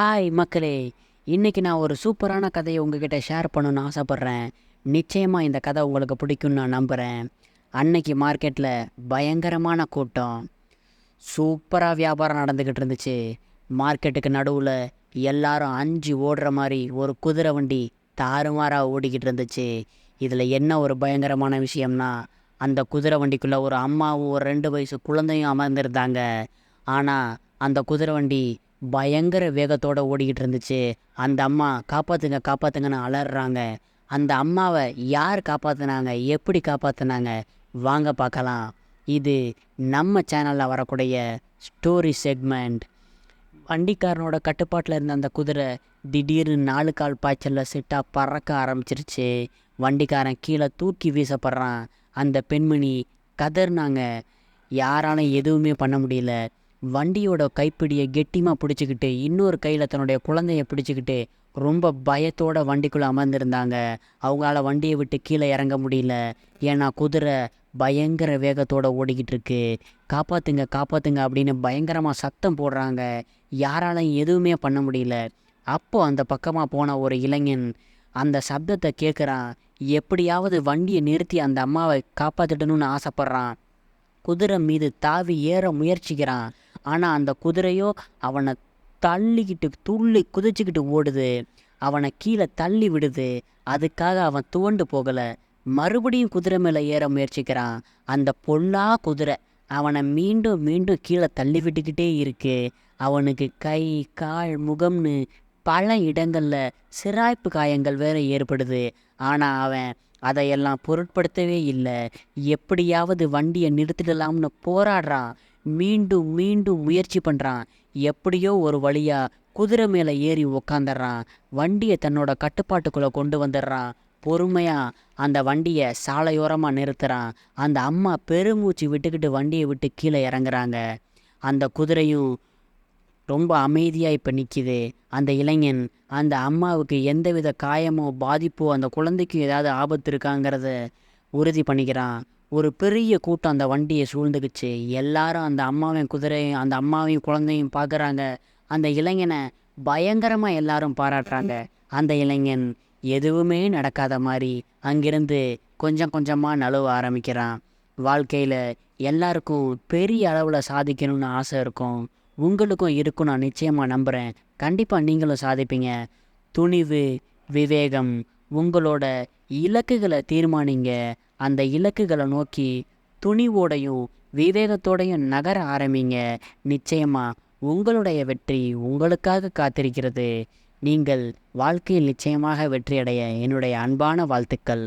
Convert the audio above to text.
Hi மக்களே. இன்னைக்கு நான் ஒரு சூப்பரான கதையை உங்ககிட்ட ஷேர் பண்ணணும்னு ஆசைப்பட்றேன். நிச்சயமாக இந்த கதை உங்களுக்கு பிடிக்கும்னு நான் நம்புகிறேன் அன்னைக்கு மார்க்கெட்டில் பயங்கரமான கூட்டம். சூப்பராக வியாபாரம் நடந்துக்கிட்டு இருந்துச்சு. மார்க்கெட்டுக்கு நடுவில் எல்லாரும் அஞ்சு ஓடுற மாதிரி ஒரு குதிரை வண்டி தாறுமாறாக ஓடிக்கிட்டு இருந்துச்சு. இதில் என்ன ஒரு பயங்கரமான விஷயம்னா அந்த குதிரை வண்டிக்குள்ளே ஒரு அம்மாவும் ஒரு ரெண்டு வயசு குழந்தையும் அமர்ந்திருந்தாங்க. ஆனால் அந்த குதிரை வண்டி பயங்கர வேகத்தோடு ஓடிக்கிட்டு இருந்துச்சு அந்த அம்மா காப்பாற்றுங்க காப்பாற்றுங்கன்னு அலறாங்க. அந்த அம்மாவை யார் காப்பாற்றுனாங்க எப்படி காப்பாற்றுனாங்க வாங்க பார்க்கலாம். இது நம்ம சேனலில் வரக்கூடிய ஸ்டோரி செக்மெண்ட் வண்டிக்காரனோட கட்டுப்பாட்டில் இருந்த அந்த குதிரை திடீர்னு நாலு கால் பாய்ச்சலில் சிட்டாக பறக்க ஆரம்பிச்சிருச்சு. வண்டிக்காரன் கீழே தூக்கி வீசப்படுறான். அந்த பெண்மணி கதர்னாங்க யாராலும் எதுவுமே பண்ண முடியல. வண்டியோட கைப்பிடியை கெட்டிமாக பிடிச்சிக்கிட்டு இன்னொரு கையில் தன்னுடைய குழந்தைய பிடிச்சிக்கிட்டு ரொம்ப பயத்தோட வண்டிக்குள்ளே அமர்ந்திருந்தாங்க. அவங்களால வண்டியை விட்டு கீழே இறங்க முடியல. ஏன்னா குதிரை பயங்கர வேகத்தோட ஓடிக்கிட்டு இருக்கு காப்பாத்துங்க காப்பாத்துங்க அப்படின்னு பயங்கரமாக சத்தம் போடுறாங்க. யாராலையும் எதுவுமே பண்ண முடியல. அப்போ அந்த பக்கமாக போன ஒரு இளைஞன் அந்த சப்தத்தை கேட்குறான் எப்படியாவது வண்டியை நிறுத்தி அந்த அம்மாவை காப்பாற்றிடணும்னு ஆசைப்பட்றான். குதிரை மீது தாவி ஏற முயற்சிக்கிறான். ஆனால் அந்த குதிரையோ அவனை தள்ளிக்கிட்டு துள்ளி குதிச்சுக்கிட்டு ஓடுது. அவனை கீழே தள்ளி விடுது. அதுக்காக அவன் துவண்டு போகலை. மறுபடியும் குதிரை மேலே ஏற முயற்சிக்கிறான். அந்த பொல்லா குதிரை அவனை மீண்டும் மீண்டும் கீழே தள்ளி விட்டுக்கிட்டே இருக்கு. அவனுக்கு கை கால் முகம்னு பல இடங்களில் சிராய்ப்பு காயங்கள் வேற ஏற்படுது. ஆனால் அவன் அதையெல்லாம் பொருட்படுத்தவே இல்லை. எப்படியாவது வண்டியை நிறுத்திடலாம்னு போராடுறான். மீண்டும் மீண்டும் முயற்சி பண்ணுறான் எப்படியோ ஒரு வழியாக குதிரை மேலே ஏறி உக்காந்துடுறான் வண்டியை தன்னோட கட்டுப்பாட்டுக்குள்ளே கொண்டு வந்துடுறான். பொறுமையாக அந்த வண்டியை சாலையோரமாக நிறுத்துகிறான் அந்த அம்மா பெருமூச்சு விட்டுக்கிட்டு வண்டியை விட்டு கீழே இறங்குறாங்க. அந்த குதிரையும் ரொம்ப அமைதியாக இப்போ நிற்கிது அந்த இளைஞன் அந்த அம்மாவுக்கு எந்தவித காயமோ பாதிப்போ அந்த குழந்தைக்கு ஏதாவது ஆபத்து இருக்காங்கிறத உறுதி பண்ணிக்கிறான். ஒரு பெரிய கூட்டம் அந்த வண்டியை சூழ்ந்துக்குச்சு எல்லாரும் அந்த அம்மாவையும் குதிரையும் அந்த அம்மாவையும் குழந்தையும் பார்க்குறாங்க அந்த இளைஞனை பயங்கரமாக எல்லாரும் பாராட்டுறாங்க. அந்த இளைஞன் எதுவுமே நடக்காத மாதிரி அங்கிருந்து கொஞ்சம் கொஞ்சமாக நழுவ ஆரம்பிக்கிறான். வாழ்க்கையில் எல்லாருக்கும் பெரிய அளவில் சாதிக்கணும்னு ஆசை இருக்கும். உங்களுக்கும் இருக்கும் நான் நிச்சயமாக நம்புகிறேன் கண்டிப்பாக நீங்களும் சாதிப்பீங்க. துணிவு விவேகம் உங்களோட இலக்குகளை தீர்மானிங்க. அந்த இலக்குகளை நோக்கி துணிவோடையும் விவேகத்தோடையும் நகர ஆரம்பிங்க. நிச்சயமாக உங்களுடைய வெற்றி உங்களுக்காக காத்திருக்கிறது. நீங்கள் வாழ்க்கையில் நிச்சயமாக வெற்றியடைய என்னுடைய அன்பான வாழ்த்துக்கள்.